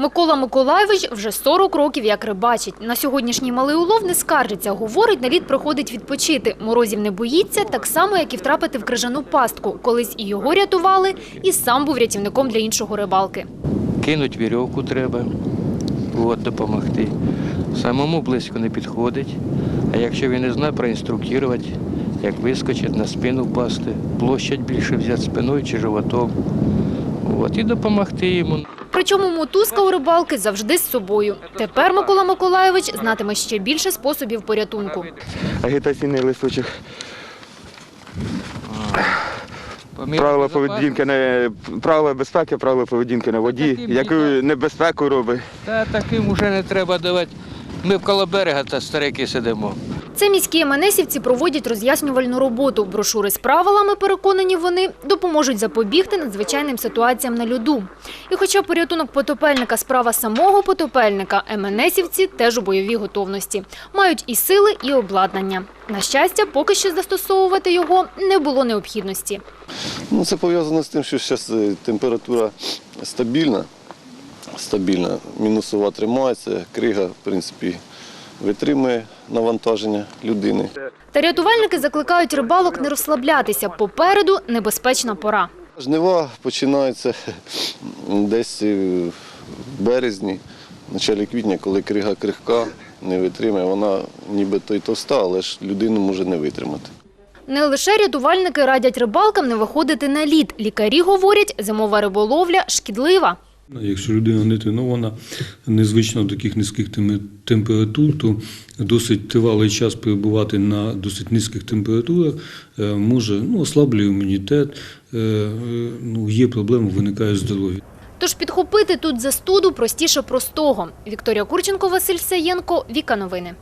Микола Миколайович вже 40 років як рибачить. На сьогоднішній малий улов не скаржиться. Говорить, на лід приходить відпочити. Морозів не боїться, так само, як і втрапити в крижану пастку. Колись і його рятували, і сам був рятівником для іншого рибалки. Кинуть вірьовку треба, от, допомогти. Самому близько не підходить. А якщо він не знає, проінструктувати, як вискочить, на спину впасти, площадь більше взяти спиною чи животом. От, і допомогти йому. Причому мотузка у рибалки завжди з собою. Тепер Микола Миколайович знатиме ще більше способів порятунку. агітаційний листочок. Правила поведінки на правила безпеки, правила поведінки на воді, яку небезпеку робить. Та таким уже не треба давати. Ми в коло берега та старики сидимо. Це міські МНСівці проводять роз'яснювальну роботу. Брошури з правилами, переконані вони, допоможуть запобігти надзвичайним ситуаціям на льоду. І хоча порятунок потопельника – справа самого потопельника, МНСівці теж у бойовій готовності. Мають і сили, і обладнання. На щастя, поки що застосовувати його не було необхідності. Ну, це пов'язано з тим, що зараз температура стабільна, стабільна, мінусова тримається, крига, в принципі, витримує навантаження людини. Та рятувальники закликають рибалок не розслаблятися. Попереду небезпечна пора. Жнива починаються десь в березні, в началі квітня, коли крига крихка, не витримує. Вона нібито й товста, але ж людину може не витримати. Не лише рятувальники радять рибалкам не виходити на лід. Лікарі говорять, зимова риболовля шкідлива. Якщо людина не тренована, незвично до таких низьких температур, то досить тривалий час перебувати на досить низьких температурах е, може ну, ослаблює імунітет, е, е, ну, є проблеми, виникає здоров'я. Тож підхопити тут застуду простіше простого. Вікторія Курченко, Василь Саєнко, Віка Новини.